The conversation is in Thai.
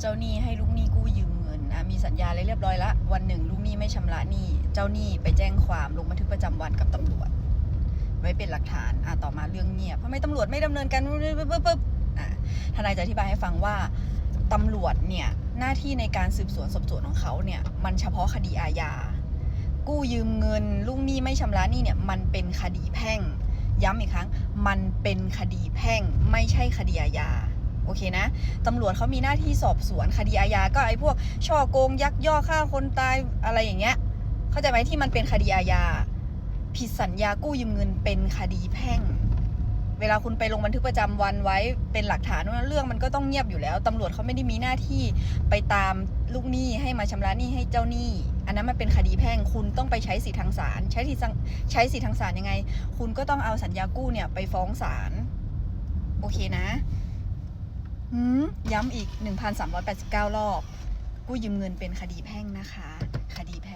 เจ้าหนี้ให้ลูกหนี้กู้ยืมเงินอะมีสัญญาอะไรเรียบร้อยละวันหนึ่งลูกหนี้ไม่ชำระหนี้เจ้าหนี้ไปแจ้งความลงบันทึกประจำวันกับตำรวจ ไว้เป็นหลักฐานอะต่อมาเรื่องเงียบทำไม่ตำรวจไม่ดำเนินการปึ๊บปึ๊บอะทนายจะอธิบายให้ฟังว่าตำรวจเนี่ยหน้าที่ในการสืบสวนสอบสวนของเขาเนี่ยมันเฉพาะคดีอาญากู้ยืมเงินลูกหนี้ไม่ชำระหนี้เนี่ยมันเป็นคดีแพ่ง ย้ำอีกครั้ง มันเป็นคดีแพ่งไม่ใช่คดีอาญา โอเคนะตำรวจเขามีหน้าที่สอบสวนคดีอาญาก็ไอ้พวกช่อโกงยักยอกฆ่าคนตายอะไรอย่างเงี้ย เข้าใจไหมที่มันเป็นคดีอาญาผิดสัญญากู้ยืมเงินเป็นคดีแพ่ง เวลาคุณไปลงบันทึกประจำวันไว้เป็นหลักฐานว่าเรื่องมันก็ต้องเงียบอยู่แล้วตำรวจเขาไม่ได้มีหน้าที่ไปตามลูกหนี้ให้มาชำระหนี้ให้เจ้าหนี้ อันนั้นมันเป็นคดีแพ่งคุณต้องไปใช้สิทธิทางศาลใช้สิทธิใช้สิทธิทางศาลยังไง คุณก็ต้องเอาสัญญากู้เนี่ยไปฟ้องศาลโอเคนะ ย้ำอีก 1,389 รอบ กู้ยืมเงินเป็นคดีแพ่งนะคะ คดีแพ่ง